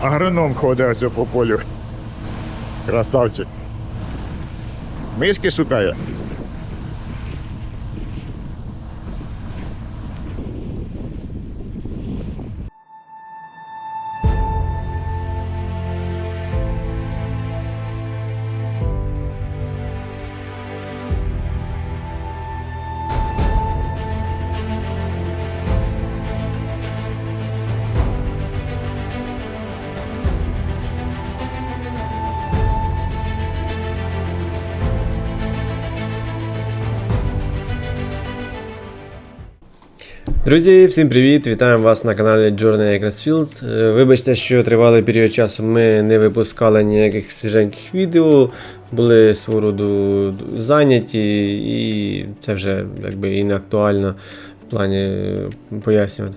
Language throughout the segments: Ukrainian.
Агроном ходився по полю. Красавчик. Мишки шукає. Друзі, всім привіт! Вітаємо вас на каналі Journey Grassfield. Е, Вибачте, що тривалий період часу ми не випускали ніяких свіженьких відео, були свого роду зайняті, і це вже якби і не актуально в плані е, пояснювати.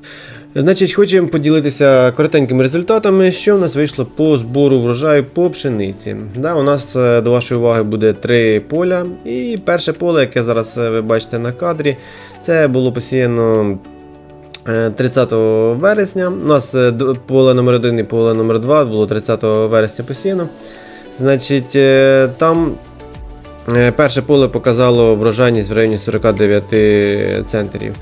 Значить, хочемо поділитися коротенькими результатами, що в нас вийшло по збору врожаю по пшениці. Да, у нас е, до вашої уваги буде три поля. І перше поле, яке зараз ви бачите на кадрі, це було посіяно 30 вересня. У нас е, поле номер 1 і поле номер 2 було 30 вересня посіяно. Значить, е, там е, перше поле показало врожайність в районі 49 центрів.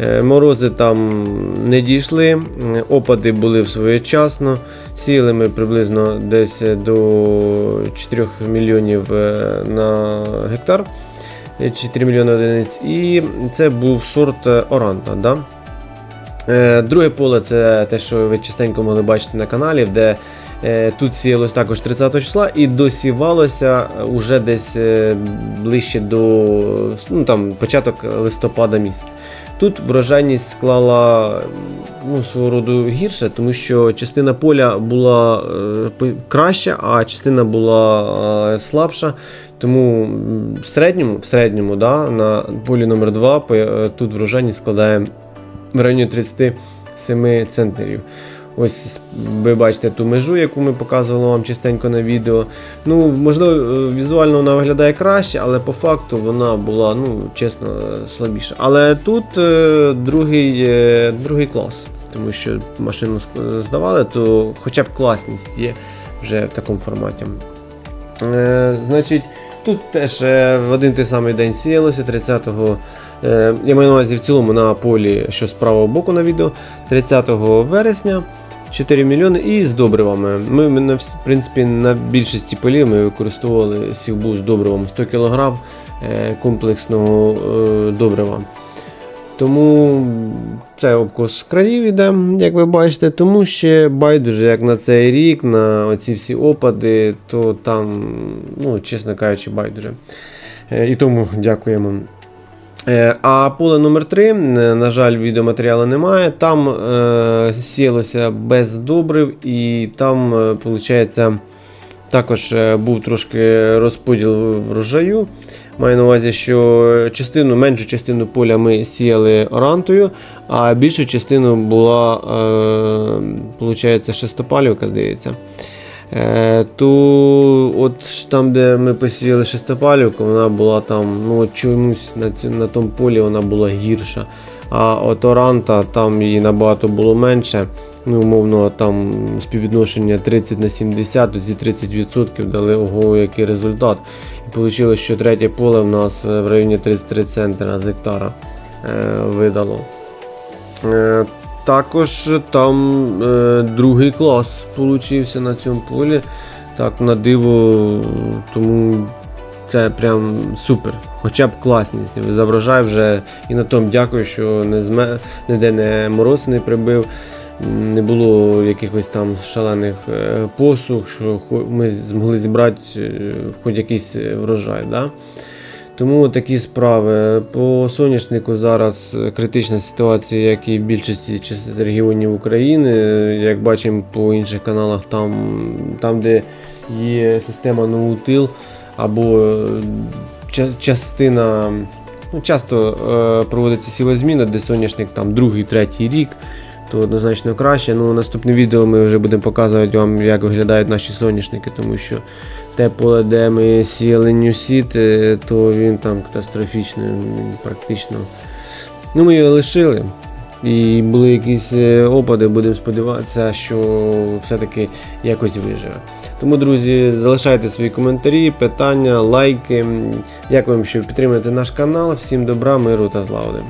Е, Морози там не дійшли, опади були своєчасно. Сіяли ми приблизно десь до 4 мільйонів е, на гектар. е, 4 мільйони одиниць. І це був сорт е, Оранта. Да? Е, Друге поле це те, що ви частенько могли бачити на каналі, де е, тут сіялось також 30 числа і досівалося уже десь е, ближче до ну, там, початок листопада місяця. Тут врожайність склала ну, свого роду гірше, тому що частина поля була краща, а частина була слабша. Тому в середньому, в середньому да, на полі номер 2 тут врожайність складає в районі 37 центнерів. Ось ви бачите ту межу, яку ми показували вам частенько на відео. Ну, можливо, е, візуально вона виглядає краще, але по факту вона була, ну, чесно, слабіша. Але тут е, другий, е, другий клас, тому що машину здавали, то хоча б класність є вже в такому форматі. Е, значить, тут теж е, в один той самий день сіялося 30-го. Е, я маю на увазі в цілому на полі, що з правого боку на відео, 30 вересня 4 мільйони і з добривами. Ми, в принципі, на більшості полів ми використовували сівбу з добривом 100 кг е, комплексного добрива. Тому це обкос країв іде, як ви бачите, тому ще байдуже, як на цей рік, на оці всі опади, то там, ну, чесно кажучи, байдуже. Е, І тому дякуємо. Е, А поле номер 3 на жаль, відеоматеріалу немає. Там е, сіялося без добрив, і там, е, виходить, також е, був трошки розподіл врожаю. Маю на увазі, що частину, меншу частину поля ми сіяли орантою, а більшу частину була, е, шестопалівка, здається. Е, то от там, де ми посіяли шестопалівку, вона була там, ну чомусь на, на тому полі вона була гірша. А от оранта там її набагато було менше. Ну, умовно, там співвідношення 30 на 70, то ці 30% дали ого, який результат. І вийшло, що третє поле в нас е, в районі 33 центра з гектара е, видало. Е, також там е, другий клас получився на цьому полі. Так, на диво, тому це прям супер. Хоча б класність. За вже і на тому дякую, що не зме, ніде не мороз не прибив, не було якихось там шалених е, посух, що ми змогли зібрати е, хоч якийсь е, врожай. Да? Тому такі справи. По соняшнику зараз критична ситуація, як і в більшості регіонів України. Як бачимо по інших каналах, там, там де є система ноутил або частина. Ну, часто проводиться сівозміна, де соняшник там другий, третій рік, то однозначно краще. Ну, наступне відео ми вже будемо показувати вам, як виглядають наші соняшники, тому що те поле, де ми сіяли нюсіт, е, то він там катастрофічний, практично. Ну, ми його лишили. і були якісь е, опади, будемо сподіватися, що все-таки якось виживе. Тому, друзі, залишайте свої коментарі, питання, лайки. Дякуємо, що підтримуєте наш канал. Всім добра, миру та злагоди.